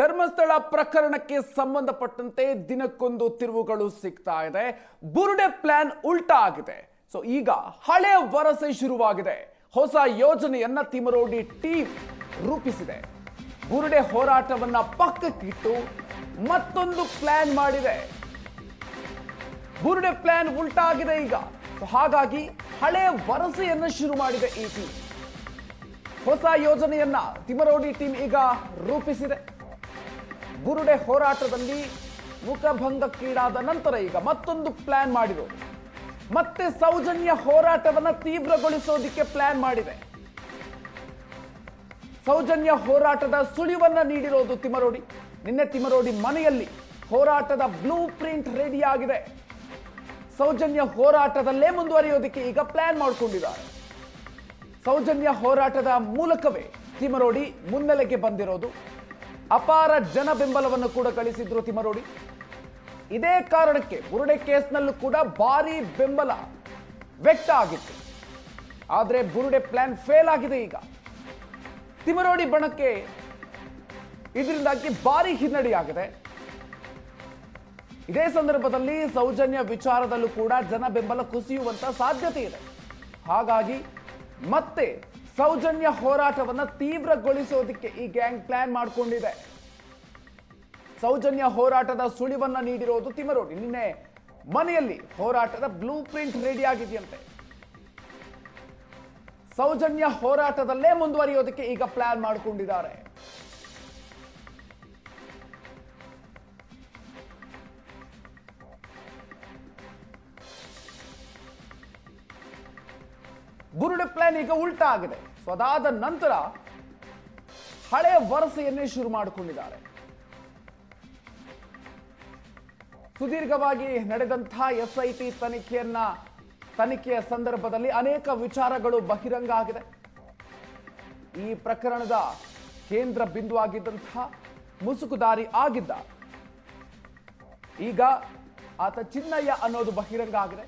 ಧರ್ಮಸ್ಥಳ ಪ್ರಕರಣಕ್ಕೆ ಸಂಬಂಧಪಟ್ಟಂತೆ ದಿನಕ್ಕೊಂದು ತಿರುವುಗಳು ಸಿಗ್ತಾ ಇದೆ. ಬುರುಡೆ ಪ್ಲಾನ್ ಉಲ್ಟಾ ಆಗಿದೆ. ಸೊ ಈಗ ಹಳೆ ವರಸೆ ಶುರುವಾಗಿದೆ. ಹೊಸ ಯೋಜನೆಯನ್ನ ತಿಮರೋಡಿ ಟೀಮ್ ರೂಪಿಸಿದೆ. ಬುರುಡೆ ಹೋರಾಟವನ್ನ ಪಕ್ಕಕ್ಕಿಟ್ಟು ಮತ್ತೊಂದು ಪ್ಲಾನ್ ಮಾಡಿದೆ. ಬುರುಡೆ ಪ್ಲಾನ್ ಉಲ್ಟಾ ಆಗಿದೆ ಈಗ. ಹಾಗಾಗಿ ಹಳೆ ವರಸೆಯನ್ನ ಶುರು ಮಾಡಿದೆ ಈ ಟೀಮ್ ಹೊಸ ಯೋಜನೆಯನ್ನ ತಿಮರೋಡಿ ಟೀಮ್ ಈಗ ರೂಪಿಸಿದೆ. ಬುರುಡೆ ಹೋರಾಟದಲ್ಲಿ ಮುಖಭಂಗಕ್ಕೀಡಾದ ನಂತರ ಈಗ ಮತ್ತೊಂದು ಪ್ಲಾನ್ ಮಾಡಿದರು ಮತ್ತೆ ಸೌಜನ್ಯ ಹೋರಾಟವನ್ನ ತೀವ್ರಗೊಳಿಸೋದಿಕ್ಕೆ ಪ್ಲಾನ್ ಮಾಡಿದೆ. ಸೌಜನ್ಯ ಹೋರಾಟದ ಸುಳಿವನ್ನ ನೀಡಿರೋದು ತಿಮರೋಡಿ. ನಿನ್ನೆ ತಿಮರೋಡಿ ಮನೆಯಲ್ಲಿ ಹೋರಾಟದ ಬ್ಲೂ ಪ್ರಿಂಟ್ ರೆಡಿ ಆಗಿದೆ. ಸೌಜನ್ಯ ಹೋರಾಟದಲ್ಲೇ ಮುಂದುವರಿಯೋದಿಕ್ಕೆ ಈಗ ಪ್ಲಾನ್ ಮಾಡಿಕೊಂಡಿದ್ದಾರೆ. ಸೌಜನ್ಯ ಹೋರಾಟದ ಮೂಲಕವೇ ತಿಮರೋಡಿ ಮುನ್ನೆಲೆಗೆ ಬಂದಿರೋದು. ಅಪಾರ ಜನ ಬೆಂಬಲವನ್ನು ಕೂಡ ಗಳಿಸಿದ್ರು ತಿಮರೋಡಿ. ಇದೇ ಕಾರಣಕ್ಕೆ ಬುರುಡೆ ಕೇಸ್ನಲ್ಲೂ ಕೂಡ ಭಾರಿ ಬೆಂಬಲ ವ್ಯಕ್ತ ಆಗಿತ್ತು. ಆದರೆ ಬುರುಡೆ ಪ್ಲಾನ್ ಫೇಲ್ ಆಗಿದೆ ಈಗ. ತಿಮರೋಡಿ ಬಣಕ್ಕೆ ಇದರಿಂದಾಗಿ ಭಾರಿ ಹಿನ್ನಡೆಯಾಗಿದೆ ಇದೇ ಸಂದರ್ಭದಲ್ಲಿ ಸೌಜನ್ಯ ವಿಚಾರದಲ್ಲೂ ಕೂಡ ಜನ ಬೆಂಬಲ ಕುಸಿಯುವಂತ ಸಾಧ್ಯತೆ ಇದೆ. ಹಾಗಾಗಿ ಮತ್ತೆ ಸೌಜನ್ಯ ಹೋರಾಟವನ್ನ ತೀವ್ರಗೊಳಿಸೋದಕ್ಕೆ ಈ ಗ್ಯಾಂಗ್ ಪ್ಲಾನ್ ಮಾಡಿಕೊಂಡಿದೆ. ಸೌಜನ್ಯ ಹೋರಾಟದ ಸುಳಿವನ್ನ ನೀಡಿರೋದು ತಿಮರೋಡಿ. ನಿನ್ನೆ ಮನೆಯಲ್ಲಿ ಹೋರಾಟದ ಬ್ಲೂ ಪ್ರಿಂಟ್ ರೆಡಿ ಆಗಿದೆಯಂತೆ. ಸೌಜನ್ಯ ಹೋರಾಟದಲ್ಲೇ ಮುಂದುವರಿಯೋದಕ್ಕೆ ಈಗ ಪ್ಲಾನ್ ಮಾಡಿಕೊಂಡಿದ್ದಾರೆ. ಬುರುಡೆ ಪ್ಲಾನ್ ಈಗ ಉಲ್ಟಾ ಆಗಿದೆ. ಸೊ ಅದಾದ ನಂತರ ಹಳೆಯ ವರಸೆಯನ್ನೇ ಶುರು ಮಾಡಿಕೊಂಡಿದ್ದಾರೆ. ಸುದೀರ್ಘವಾಗಿ ನಡೆದಂತಹ ಎಸ್ಐಟಿ ತನಿಖೆಯನ್ನ, ತನಿಖೆಯ ಸಂದರ್ಭದಲ್ಲಿ ಅನೇಕ ವಿಚಾರಗಳು ಬಹಿರಂಗ ಆಗಿದೆ. ಈ ಪ್ರಕರಣದ ಕೇಂದ್ರ ಬಿಂದು ಆಗಿದ್ದಂತಹ ಮುಸುಕುದಾರಿ ಆಗಿದ್ದ. ಈಗ ಆತ ಚಿನ್ನಯ್ಯ ಅನ್ನೋದು ಬಹಿರಂಗ ಆಗಿದೆ.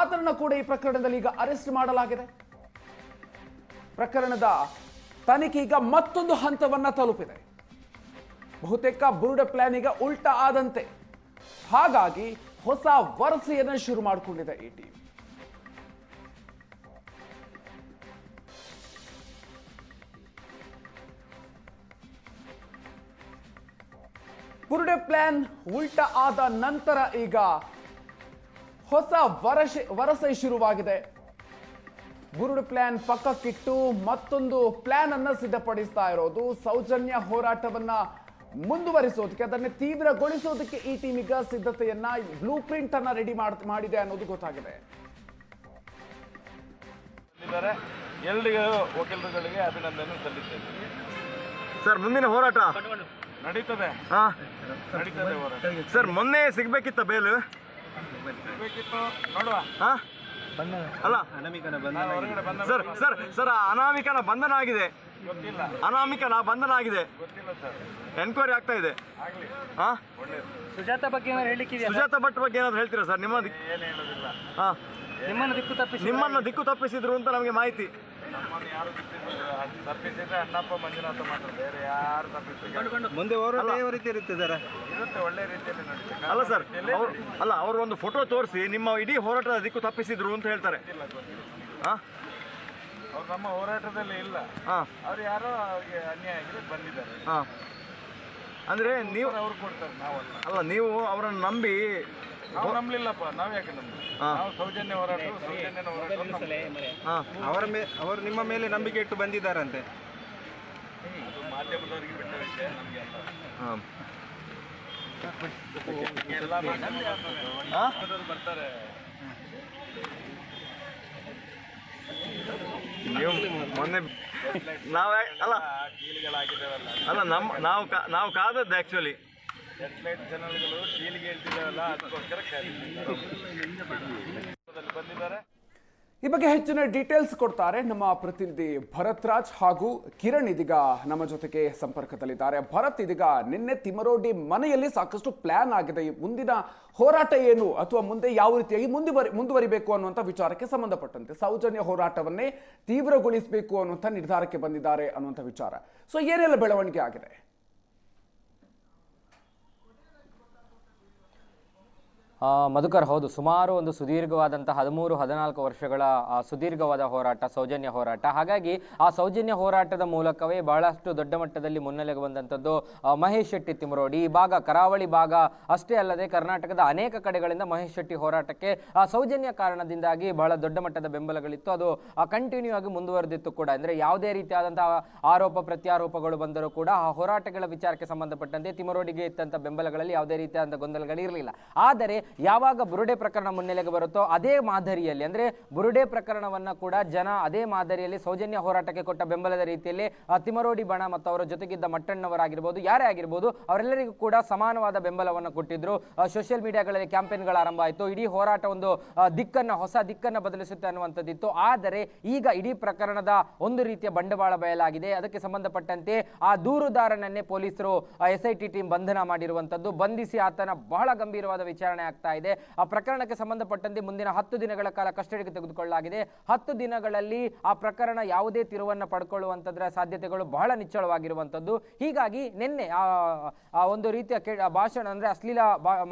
ಆತನನ್ನ ಕೂಡ ಈ ಪ್ರಕರಣದಲ್ಲಿ ಈಗ ಅರೆಸ್ಟ್ ಮಾಡಲಾಗಿದೆ. ಪ್ರಕರಣದ ತನಿಖೆ ಈಗ ಮತ್ತೊಂದು ಹಂತವನ್ನ ತಲುಪಿದೆ. ಬಹುತೇಕ ಬುರುಡೆ ಪ್ಲಾನ್ ಈಗ ಉಲ್ಟಾ ಆದಂತೆ. ಹಾಗಾಗಿ ಹೊಸ ವರಸೆಯನ್ನು ಶುರು ಮಾಡಿಕೊಂಡಿದೆ ಈ ಟೀಮ್. ಬುರುಡೆ ಪ್ಲಾನ್ ಉಲ್ಟಾ ಆದ ನಂತರ ಈಗ ಹೊಸ ವರಸೆ ವರಸೆ ಶುರುವಾಗಿದೆ. ಗುರುಡು ಪ್ಲಾನ್ ಪಕ್ಕಕ್ಕಿಟ್ಟು ಮತ್ತೊಂದು ಪ್ಲಾನ್ ಅನ್ನ ಸಿದ್ಧಪಡಿಸ್ತಾ ಇರೋದು. ಸೌಜನ್ಯ ಹೋರಾಟವನ್ನ ಮುಂದುವರಿಸೋದಕ್ಕೆ ಅದನ್ನೇ ತೀವ್ರಗೊಳಿಸೋದಕ್ಕೆ ಈ ಟೀಮ್ ಈಗ ಸಿದ್ಧತೆಯನ್ನ ಬ್ಲೂ ಪ್ರಿಂಟ್ ಅನ್ನ ರೆಡಿ ಮಾಡಿದೆ ಅನ್ನೋದು ಗೊತ್ತಾಗಿದೆ. ವಕೀಲರುಗಳಿಗೆ ಅಭಿನಂದನೆ ಸಲ್ಲಿಸ್ತೇನೆ ಸರ್ ಮುಂದಿನ ಹೋರಾಟ? ನಡೀತದೆ. ಹಾ. ನಡೀತದೆ ಹೋರಾಟ. ಸರ್ ಮೊನ್ನೆ ಸಿಗ್ಬೇಕಿತ್ತ ಬೇಲು ಹಾ? ಅಲ್ಲ. ಸರ್ ಸರ್ ಸರ್ ಆ ಅನಾಮಿಕನ ಬಂಧನ ಆಗಿದೆ. ಗೊತ್ತಿಲ್ಲ. ಅನಾಮಿಕನ ಬಂಧನ ಆಗಿದೆ. ಗೊತ್ತಿಲ್ಲ ಸರ್. ಎನ್ಕ್ವೈರಿ ಆಗ್ತಾ ಇದೆ. ಹಾಂ? ಸುಜಾತ ಬಗ್ಗೆ ಏನಾದ್ರು ಹೇಳಲಿಕ್ಕಿದೆಯಾ ಸುಜಾತ ಭಟ್ ಬಗ್ಗೆ ಏನಾದ್ರು ಹೇಳ್ತೀರಾ ಸರ್? ನಿಮ್ಮ ಹಾಂ ಏನು ಹೇಳೋದಿಲ್ಲ. ಹಾ. ನಿಮ್ಮನ್ನು ದಿಕ್ಕು ತಪ್ಪಿಸಿ ನಿಮ್ಮನ್ನ ದಿಕ್ಕು ತಪ್ಪಿಸಿದ್ರು ಅಂತ ನಮಗೆ ಮಾಹಿತಿ. ನಮ್ಮನ್ನು ಯಾರು ತಪ್ಪಿಸಿದ್ರು ಅಣ್ಣಪ್ಪ ಮಂಜುನಾಥ ಮಾತ್ರ ಬೇರೆ ಯಾರು ತಪ್ಪಿಸಿದ್ರು ಮುಂದೆ ಹೋರಾಟ ಯಾವ ರೀತಿ ಇರುತ್ತೆ ಸರ್ ಇರುತ್ತೆ ಒಳ್ಳೆ ರೀತಿಯಲ್ಲಿ ನಡೀತದೆ. ಅಲ್ಲ ಸರ್ ಅವ್ರು ಅಲ್ಲ ಅವರು ಒಂದು ಫೋಟೋ ತೋರಿಸಿ ನಿಮ್ಮ ಇಡೀ ಹೋರಾಟದ ದಿಕ್ಕು ತಪ್ಪಿಸಿದ್ರು ಅಂತ ಹೇಳ್ತಾರೆ. ಹಾ? ಅವ್ರು ನಮ್ಮ ಹೋರಾಟದಲ್ಲಿ ಇಲ್ಲ. ಹಾ. ಅವ್ರು ಯಾರೋ ಅವ್ರಿಗೆ ಅನ್ಯಾಯ ಆಗಿದೆ ಬಂದಿದ್ದಾರೆ. ಹಾ. ಅಂದ್ರೆ ನೀವು ಅವ್ರು ಕೊಡ್ತಾರೆ ನಾವಲ್ಲ. ಅಲ್ಲ ನೀವು ಅವರನ್ನು ನಂಬಿ ನಾವು ನಂಬಲಿಲ್ಲಪ್ಪ ನಾವ್ ಯಾಕೆ. ನಾವು ಸೌಜನ್ಯ ಹೋರಾಟ ಹೋರಾಟ ಅವರ ಮೇ ಅವರು ನಿಮ್ಮ ಮೇಲೆ ನಂಬಿಕೆ ಇಟ್ಟು ಬಂದಿದ್ದಾರಂತೆ. ಅದು ಮಾಧ್ಯಮದವರಿಗೆ ಬಿಟ್ಟ ವಿಷಯ ನಮಗೆ ಅಲ್ಲ. ಹಾ. ಎಲ್ಲ ಮಾಧ್ಯಮದವ್ರು ಬರ್ತಾರೆ. ನೀವು ಮೊನ್ನೆ ನಾವ್ ಅಲ್ಲ. ಅಲ್ಲ ನಮ್ಮ ನಾವು ಕಾ- ನಾವು ಕಾದದ್ದು ಆ್ಯಕ್ಚುಲಿ ಹೇಳ್ತಿದ್ದಾರಲ್ಲ, ಅದಕ್ಕೋಸ್ಕರ ಬಂದಿದ್ದಾರೆ. ಈ ಬಗ್ಗೆ ಹೆಚ್ಚಿನ ಡೀಟೇಲ್ಸ್ ಕೊಡ್ತಾರೆ ನಮ್ಮ ಪ್ರತಿನಿಧಿ ಭರತ್ ರಾಜ್ ಹಾಗೂ ಕಿರಣ್ ಇದೀಗ ನಮ್ಮ ಜೊತೆಗೆ ಸಂಪರ್ಕದಲ್ಲಿದ್ದಾರೆ. ಭರತ್, ಇದೀಗ ನಿನ್ನೆ ತಿಮರೋಡಿ ಮನೆಯಲ್ಲಿ ಸಾಕಷ್ಟು ಪ್ಲಾನ್ ಆಗಿದೆ. ಈ ಮುಂದಿನ ಹೋರಾಟ ಏನು? ಅಥವಾ ಮುಂದೆ ಯಾವ ರೀತಿಯಾಗಿ ಮುಂದುವರಿ, ಮುಂದುವರಿಬೇಕು ಅನ್ನುವಂಥ ವಿಚಾರಕ್ಕೆ ಸಂಬಂಧಪಟ್ಟಂತೆ ಸೌಜನ್ಯ ಹೋರಾಟವನ್ನೇ ತೀವ್ರಗೊಳಿಸಬೇಕು ಅನ್ನುವಂಥ ನಿರ್ಧಾರಕ್ಕೆ ಬಂದಿದ್ದಾರೆ ಅನ್ನುವಂಥ ವಿಚಾರ. ಸೊ ಏನೆಲ್ಲ ಬೆಳವಣಿಗೆ ಆಗಿದೆ? ಮಧುಕರ್ ಹೌದು, ಸುಮಾರು ಒಂದು ಸುದೀರ್ಘವಾದಂತಹ ಹದಿಮೂರು, ಹದಿನಾಲ್ಕು ವರ್ಷಗಳ ಸುದೀರ್ಘವಾದ ಹೋರಾಟ, ಸೌಜನ್ಯ ಹೋರಾಟ. ಹಾಗಾಗಿ ಆ ಸೌಜನ್ಯ ಹೋರಾಟದ ಮೂಲಕವೇ ಬಹಳಷ್ಟು ದೊಡ್ಡ ಮಟ್ಟದಲ್ಲಿ ಮುನ್ನೆಲೆಗೆ ಬಂದಂಥದ್ದು ಮಹೇಶ್ ಶೆಟ್ಟಿ ತಿಮರೋಡಿ ಈ ಭಾಗ ಕರಾವಳಿ ಭಾಗ ಅಷ್ಟೇ ಅಲ್ಲದೆ ಕರ್ನಾಟಕದ ಅನೇಕ ಕಡೆಗಳಿಂದ ಮಹೇಶ್ ಶೆಟ್ಟಿ ಹೋರಾಟಕ್ಕೆ, ಆ, ಸೌಜನ್ಯ ಕಾರಣದಿಂದಾಗಿ ಬಹಳ ದೊಡ್ಡ ಮಟ್ಟದ ಬೆಂಬಲಗಳಿತ್ತು. ಅದು ಕಂಟಿನ್ಯೂ ಆಗಿ ಮುಂದುವರೆದಿತ್ತು ಕೂಡ. ಅಂದರೆ ಯಾವುದೇ ರೀತಿಯಾದಂತಹ ಆರೋಪ, ಪ್ರತ್ಯಾರೋಪಗಳು ಬಂದರೂ ಕೂಡ ಆ ಹೋರಾಟಗಳ ವಿಚಾರಕ್ಕೆ ಸಂಬಂಧಪಟ್ಟಂತೆ ತಿಮರೋಡಿಗೆ ಇತ್ತಂಥ ಬೆಂಬಲಗಳಲ್ಲಿ ಯಾವುದೇ ರೀತಿಯಾದಂಥ ಗೊಂದಲಗಳಿರಲಿಲ್ಲ. ಆದರೆ ಯಾವಾಗ ಬುರುಡೆ ಪ್ರಕರಣ ಮುನ್ನೆಲೆಗೆ ಬರುತ್ತೋ ಅದೇ ಮಾದರಿಯಲ್ಲಿ, ಅಂದ್ರೆ ಬುರುಡೆ ಪ್ರಕರಣವನ್ನ ಕೂಡ ಜನ ಅದೇ ಮಾದರಿಯಲ್ಲಿ ಸೌಜನ್ಯ ಹೋರಾಟಕ್ಕೆ ಕೊಟ್ಟ ಬೆಂಬಲದ ರೀತಿಯಲ್ಲಿ ತಿಮರೋಡಿ ಬಣ ಮತ್ತು ಅವರ ಜೊತೆಗಿದ್ದ ಮಟ್ಟಣ್ಣವರಾಗಿರ್ಬೋದು, ಯಾರೇ ಆಗಿರ್ಬೋದು, ಅವರೆಲ್ಲರಿಗೂ ಕೂಡ ಸಮಾನವಾದ ಬೆಂಬಲವನ್ನು ಕೊಟ್ಟಿದ್ರು. ಸೋಷಿಯಲ್ ಮೀಡಿಯಾಗಳಲ್ಲಿ ಕ್ಯಾಂಪೇನ್ಗಳು ಆರಂಭ ಆಯಿತು. ಇಡೀ ಹೋರಾಟ ಒಂದು ದಿಕ್ಕನ್ನು, ಹೊಸ ದಿಕ್ಕನ್ನು ಬದಲಿಸುತ್ತೆ ಅನ್ನುವಂಥದ್ದಿತ್ತು. ಆದರೆ ಈಗ ಇಡೀ ಪ್ರಕರಣದ ಒಂದು ರೀತಿಯ ಬಂಡವಾಳ ಬಯಲಾಗಿದೆ. ಅದಕ್ಕೆ ಸಂಬಂಧಪಟ್ಟಂತೆ ಆ ದೂರುದಾರನನ್ನೇ ಪೊಲೀಸರು ಎಸ್ ಐ ಟಿ ಟೀಮ್ ಬಂಧನ ಮಾಡಿರುವಂತದ್ದು ಬಂಧಿಸಿ ಆತನ ಬಹಳ ಗಂಭೀರವಾದ ವಿಚಾರಣೆ ಆಗ್ತಾ ಇದೆ. ಆ ಪ್ರಕರಣಕ್ಕೆ ಸಂಬಂಧಪಟ್ಟಂತೆ ಮುಂದಿನ ಹತ್ತು ದಿನಗಳ ಕಾಲ ಕಸ್ಟಡಿಗೆ ತೆಗೆದುಕೊಳ್ಳಲಾಗಿದೆ. ಹತ್ತು ದಿನಗಳಲ್ಲಿ ಆ ಪ್ರಕರಣ ಯಾವುದೇ ತಿರುವನ್ನ ಪಡ್ಕೊಳ್ಳುವಂತದ್ರ ಸಾಧ್ಯತೆಗಳು ಬಹಳ ನಿಚ್ಚಳವಾಗಿರುವಂತದ್ದು. ಹೀಗಾಗಿ ನಿನ್ನೆ ಆ ಒಂದು ರೀತಿಯ ಭಾಷಣ ಅಂದ್ರೆ ಅಶ್ಲೀಲ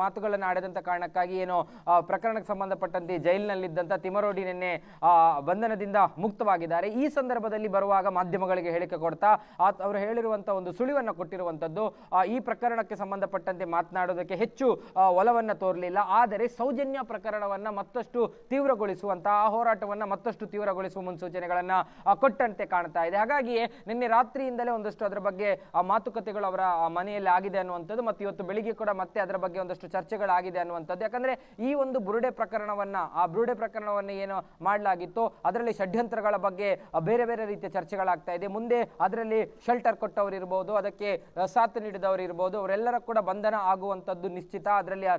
ಮಾತುಗಳನ್ನು ಆಡದಂತ ಕಾರಣಕ್ಕಾಗಿ ಏನು ಪ್ರಕರಣಕ್ಕೆ ಸಂಬಂಧಪಟ್ಟಂತೆ ಜೈಲಿನಲ್ಲಿದ್ದಂತ ತಿಮರೋಡಿ ನಿನ್ನೆ ಬಂಧನದಿಂದ ಮುಕ್ತವಾಗಿದ್ದಾರೆ. ಈ ಸಂದರ್ಭದಲ್ಲಿ ಬರುವಾಗ ಮಾಧ್ಯಮಗಳಿಗೆ ಹೇಳಿಕೆ ಕೊಡ್ತಾ ಅವರು ಹೇಳಿರುವಂತ ಒಂದು ಸುಳಿವನ್ನ ಕೊಟ್ಟಿರುವಂತದ್ದು ಆ, ಈ ಪ್ರಕರಣಕ್ಕೆ ಸಂಬಂಧಪಟ್ಟಂತೆ ಮಾತನಾಡೋದಕ್ಕೆ ಹೆಚ್ಚು ಒಲವನ್ನ ತೋರಲಿಲ್ಲ. ಆದರೆ ಸೌಜನ್ಯ ಪ್ರಕರಣವನ್ನು ಮತ್ತಷ್ಟು ತೀವ್ರಗೊಳಿಸುವಂತಹ ಹೋರಾಟವನ್ನ ಮತ್ತಷ್ಟು ತೀವ್ರಗೊಳಿಸುವ ಮುನ್ಸೂಚನೆಗಳನ್ನು ಕೊಟ್ಟಂತೆ ಕಾಣ್ತಾ ಇದೆ. ಹಾಗಾಗಿಯೇ ನಿನ್ನೆ ರಾತ್ರಿಯಿಂದಲೇ ಒಂದಷ್ಟು ಅದರ ಬಗ್ಗೆ ಮಾತುಕತೆಗಳು ಅವರ ಮನೆಯಲ್ಲಿ ಆಗಿದೆ ಅನ್ನುವಂಥದ್ದು ಮತ್ತು ಇವತ್ತು ಬೆಳಿಗ್ಗೆ ಕೂಡ ಮತ್ತೆ ಅದರ ಬಗ್ಗೆ ಒಂದಷ್ಟು ಚರ್ಚೆಗಳಾಗಿದೆ ಅನ್ನುವಂಥದ್ದು. ಯಾಕಂದ್ರೆ ಈ ಒಂದು ಬುರುಡೆ ಪ್ರಕರಣವನ್ನ, ಆ ಬುರುಡೆ ಪ್ರಕರಣವನ್ನ ಏನು ಮಾಡಲಾಗಿತ್ತು. ಅದರಲ್ಲಿ ಷಡ್ಯಂತ್ರಗಳ ಬಗ್ಗೆ ಬೇರೆ ಬೇರೆ ರೀತಿಯ ಚರ್ಚೆಗಳಾಗ್ತಾ ಇದೆ. ಮುಂದೆ ಅದರಲ್ಲಿ ಶೆಲ್ಟರ್ ಕೊಟ್ಟವರು ಇರ್ಬೋದು, ಅದಕ್ಕೆ ಸಾಥ್ ನೀಡಿದವರು ಇರ್ಬೋದು, ಅವರೆಲ್ಲರ ಕೂಡ ಬಂಧನ ಆಗುವಂಥದ್ದು ನಿಶ್ಚಿತ. ಅದರಲ್ಲಿ ಆ-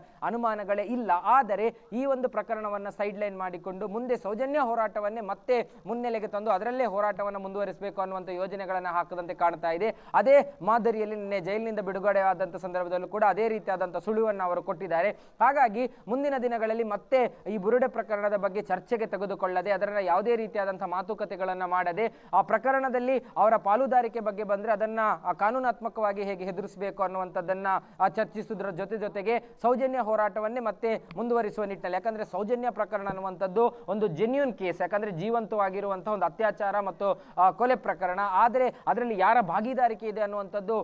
ಅನುಮಾನಗಳೇ ಇಲ್ಲ. ಆದರೆ ಈ ಒಂದು ಪ್ರಕರಣವನ್ನ ಸೈಡ್ ಲೈನ್ ಮಾಡಿಕೊಂಡು ಮುಂದೆ ಸೌಜನ್ಯ ಹೋರಾಟವನ್ನೇ ಮತ್ತೆ ಮುನ್ನೆಲೆಗೆ ತಂದು ಅದರಲ್ಲೇ ಹೋರಾಟವನ್ನು ಮುಂದುವರಿಸಬೇಕು ಅನ್ನುವಂಥ ಯೋಜನೆಗಳನ್ನು ಹಾಕದಂತೆ ಕಾಣ್ತಾ ಇದೆ. ಅದೇ ಮಾದರಿಯಲ್ಲಿ ನಿನ್ನೆ ಜೈಲಿನಿಂದ ಬಿಡುಗಡೆ ಆದಂಥ ಸಂದರ್ಭದಲ್ಲೂ ಕೂಡ ಅದೇ ರೀತಿಯಾದಂಥ ಸುಳಿವನ್ನು ಅವರು ಕೊಟ್ಟಿದ್ದಾರೆ. ಹಾಗಾಗಿ ಮುಂದಿನ ದಿನಗಳಲ್ಲಿ ಮತ್ತೆ ಈ ಬುರುಡೆ ಪ್ರಕರಣದ ಬಗ್ಗೆ ಚರ್ಚೆಗೆ ತೆಗೆದುಕೊಳ್ಳದೆ, ಅದರ ಯಾವುದೇ ರೀತಿಯಾದಂಥ ಮಾತುಕತೆಗಳನ್ನು ಮಾಡದೆ, ಆ ಪ್ರಕರಣದಲ್ಲಿ ಅವರ ಪಾಲುದಾರಿಕೆ ಬಗ್ಗೆ ಬಂದರೆ ಅದನ್ನ ಕಾನೂನಾತ್ಮಕವಾಗಿ ಹೇಗೆ ಹೆದರಿಸಬೇಕು ಅನ್ನುವಂಥದ್ದನ್ನು ಚರ್ಚಿಸುವುದರ ಜೊತೆ ಜೊತೆಗೆ ಸೌಜನ್ಯ ಹೋರಾಟವನ್ನೇ ಮತ್ತೆ ಮುಂದುವರಿಸುವ ನಿಟ್ಟಿನಲ್ಲಿ. ಯಾಕಂದ್ರೆ ಸೌಜನ್ಯ ಪ್ರಕರಣ ಅನ್ನುವಂಥದ್ದು ಒಂದು ಜೆನ್ಯೂನ್ ಕೇಸ್ ಯಾಕಂದ್ರೆ ಜೀವಂತವಾಗಿರುವಂತಹ ಒಂದು ಅತ್ಯಾಚಾರ ಮತ್ತು ಕೊಲೆ ಪ್ರಕರಣ. ಆದರೆ ಅದರಲ್ಲಿ ಯಾರ ಭಾಗಿದಾರಿಕೆ ಇದೆ ಅನ್ನುವಂಥದ್ದು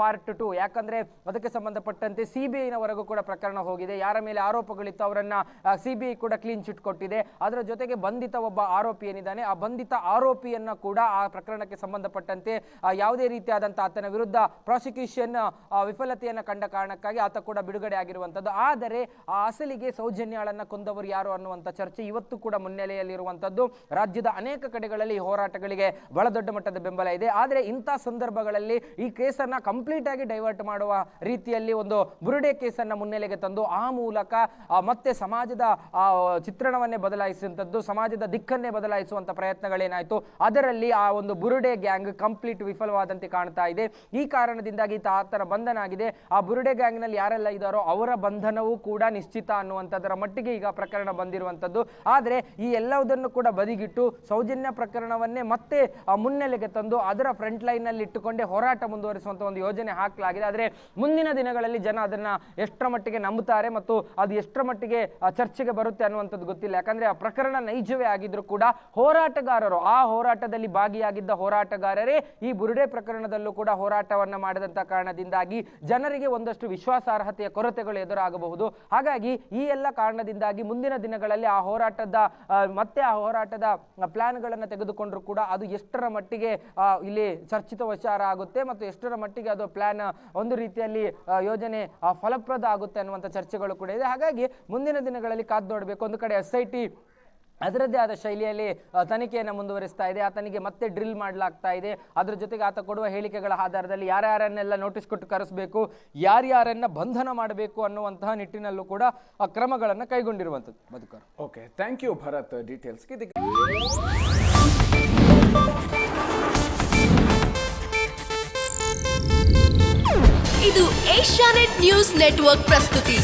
ಪಾರ್ಟ್ ಟು ಯಾಕಂದ್ರೆ ಅದಕ್ಕೆ ಸಂಬಂಧಪಟ್ಟಂತೆ ಸಿ ಬಿ ಐನವರೆಗೂ ಕೂಡ ಪ್ರಕರಣ ಹೋಗಿದೆ. ಯಾರ ಮೇಲೆ ಆರೋಪಗಳಿತ್ತು ಅವರನ್ನ ಸಿಬಿಐ ಕೂಡ ಕ್ಲೀನ್ ಚಿಟ್ ಕೊಟ್ಟಿದೆ. ಅದರ ಜೊತೆಗೆ ಬಂಧಿತ ಒಬ್ಬ ಆರೋಪಿ ಏನಿದ್ದಾನೆ, ಆ ಬಂಧಿತ ಆರೋಪಿಯನ್ನ ಕೂಡ ಆ ಪ್ರಕರಣಕ್ಕೆ ಸಂಬಂಧಪಟ್ಟಂತೆ ಯಾವುದೇ ರೀತಿಯಾದಂತಹ ಆತನ ವಿರುದ್ಧ ಪ್ರಾಸಿಕ್ಯೂಷನ್ ವಿಫಲತೆಯನ್ನ ಕಂಡ ಕಾರಣಕ್ಕಾಗಿ ಆತ ಕೂಡ ಬಿಡುಗಡೆ ಆಗಿರುವಂತದ್ದು ಆದರೆ ಆ ಅಸಲಿಗೆ ಸೌಜನ್ಯಾಳನ್ನು ಕೊಂದವರು ಯಾರು ಅನ್ನುವಂಥ ಚರ್ಚೆ ಇವತ್ತು ಕೂಡ ಮುನ್ನೆಲೆಯಲ್ಲಿರುವಂಥದ್ದು. ರಾಜ್ಯದ ಅನೇಕ ಕಡೆಗಳಲ್ಲಿ ಹೋರಾಟಗಳಿಗೆ ಬಹಳ ದೊಡ್ಡ ಮಟ್ಟದ ಬೆಂಬಲ ಇದೆ. ಆದರೆ ಇಂಥ ಸಂದರ್ಭಗಳಲ್ಲಿ ಈ ಕೇಸನ್ನು ಕಂಪ್ಲೀಟ್ ಆಗಿ ಡೈವರ್ಟ್ ಮಾಡುವ ರೀತಿಯಲ್ಲಿ ಒಂದು ಬುರುಡೆ ಕೇಸನ್ನು ಮುನ್ನೆಲೆಗೆ ತಂದು ಆ ಮೂಲಕ ಮತ್ತೆ ಸಮಾಜದ ಚಿತ್ರಣವನ್ನೇ ಬದಲಾಯಿಸುವಂಥದ್ದು ಸಮಾಜದ ದಿಕ್ಕನ್ನೇ ಬದಲಾಯಿಸುವಂಥ ಪ್ರಯತ್ನಗಳೇನಾಯಿತು, ಅದರಲ್ಲಿ ಆ ಒಂದು ಬುರುಡೆ ಗ್ಯಾಂಗ್ ಕಂಪ್ಲೀಟ್ ವಿಫಲವಾದಂತೆ ಕಾಣ್ತಾ ಇದೆ. ಈ ಕಾರಣದಿಂದಾಗಿ ಆತನ ಬಂಧನ ಆಗಿದೆ ಆ ಬುರುಡೆ ಗ್ಯಾಂಗ್ನಲ್ಲಿ ಯಾರೆಲ್ಲ ಇದ್ದಾರೋ ಅವರ ಬಂಧನವೂ ಕೂಡ ನಿಶ್ಚಿತ ಅನ್ನುವಂಥದ್ದರ ಮಟ್ಟಿಗೆ ಈಗ ಪ್ರಕರಣ ಬಂದಿರುವಂಥದ್ದು. ಆದರೆ ಈ ಎಲ್ಲವುದನ್ನು ಕೂಡ ಬದಿಗಿಟ್ಟು ಸೌಜನ್ಯ ಪ್ರಕರಣವನ್ನೇ ಮತ್ತೆ ಮುನ್ನೆಲೆಗೆ ತಂದು ಅದರ ಫ್ರಂಟ್ ಲೈನ್ನಲ್ಲಿ ಇಟ್ಟುಕೊಂಡೇ ಹೋರಾಟ ಮುಂದುವರಿಸುವಂಥ ಒಂದು ಯೋಜನೆ ಹಾಕಲಾಗಿದೆ. ಆದರೆ ಮುಂದಿನ ದಿನಗಳಲ್ಲಿ ಜನ ಅದನ್ನು ಎಷ್ಟರ ಮಟ್ಟಿಗೆ ನಂಬುತ್ತಾರೆ ಮತ್ತು ಅದು ಎಷ್ಟರ ಮಟ್ಟಿಗೆ ಚರ್ಚೆಗೆ ಬರುತ್ತೆ ಅನ್ನುವಂಥದ್ದು ಗೊತ್ತಿಲ್ಲ. ಯಾಕಂದ್ರೆ ಆ ಪ್ರಕರಣ ನೈಜವೇ ಆಗಿದ್ರು ಕೂಡ ಹೋರಾಟಗಾರರು, ಆ ಹೋರಾಟದಲ್ಲಿ ಭಾಗಿಯಾಗಿದ್ದ ಹೋರಾಟಗಾರರೇ ಈ ಬುರುಡೆ ಪ್ರಕರಣದಲ್ಲೂ ಕೂಡ ಹೋರಾಟವನ್ನ ಮಾಡಿದಂಥ ಕಾರಣದಿಂದಾಗಿ ಜನರಿಗೆ ಒಂದಷ್ಟು ವಿಶ್ವಾಸಾರ್ಹತೆಯ ಕೊರತೆಗಳು ಎದುರಾಗಬಹುದು. ಹಾಗಾಗಿ ಈ ಎಲ್ಲ ಕಾರಣದಿಂದಾಗಿ ಮುಂದಿನ ದಿನಗಳಲ್ಲಿ ಆ ಹೋರಾಟದ ಮತ್ತೆ ಆ ಹೋರಾಟದ ಪ್ಲಾನ್ಗಳನ್ನು ತೆಗೆದುಕೊಂಡ್ರು ಕೂಡ ಅದು ಎಷ್ಟರ ಮಟ್ಟಿಗೆ ಇಲ್ಲಿ ಚರ್ಚಿತ ವಿಚಾರ ಆಗುತ್ತೆ ಮತ್ತು ಎಷ್ಟರ ಮಟ್ಟಿಗೆ ಅದು ಪ್ಲಾನ್, ಒಂದು ರೀತಿಯಲ್ಲಿ ಯೋಜನೆ ಫಲಪ್ರದ ಆಗುತ್ತೆ ಅನ್ನುವಂಥ ಚರ್ಚೆಗಳು ಕೂಡ ಇದೆ. ಹಾಗಾಗಿ ಮುಂದಿನ ದಿನಗಳಲ್ಲಿ ಕಾದು ನೋಡಬೇಕು. ಒಂದು ಕಡೆ ಎಸ್ ಐ ಟಿ ಅದರದ್ದೇ ಆದ ಶೈಲಿಯಲ್ಲಿ ತನಿಖೆಯನ್ನು ಮುಂದುವರಿಸ್ತಾ ಇದೆ. ಆತನಿಗೆ ಮತ್ತೆ ಡ್ರಿಲ್ ಮಾಡಲಾಗ್ತಾ ಇದೆ. ಅದ್ರ ಜೊತೆಗೆ ಆತ ಕೊಡುವ ಹೇಳಿಕೆಗಳ ಆಧಾರದಲ್ಲಿ ಯಾರ್ಯಾರನ್ನೆಲ್ಲ ನೋಟಿಸ್ ಕೊಟ್ಟು ಕರೆಸಬೇಕು ಯಾರ್ಯಾರನ್ನ ಬಂಧನ ಮಾಡಬೇಕು ಅನ್ನುವಂತಹ ನಿಟ್ಟಿನಲ್ಲೂ ಕೂಡ ಆ ಕ್ರಮಗಳನ್ನು ಕೈಗೊಂಡಿರುವಂಥದ್ದು. Madhukar. Okay thank you Bharat ಡೀಟೇಲ್ಸ್ಗೆ ಇದಕ್ಕೆ ಇದು ಏಷ್ಯಾನೆಟ್ ನ್ಯೂಸ್ ನೆಟ್ವರ್ಕ್ ಪ್ರಸ್ತುತಿ.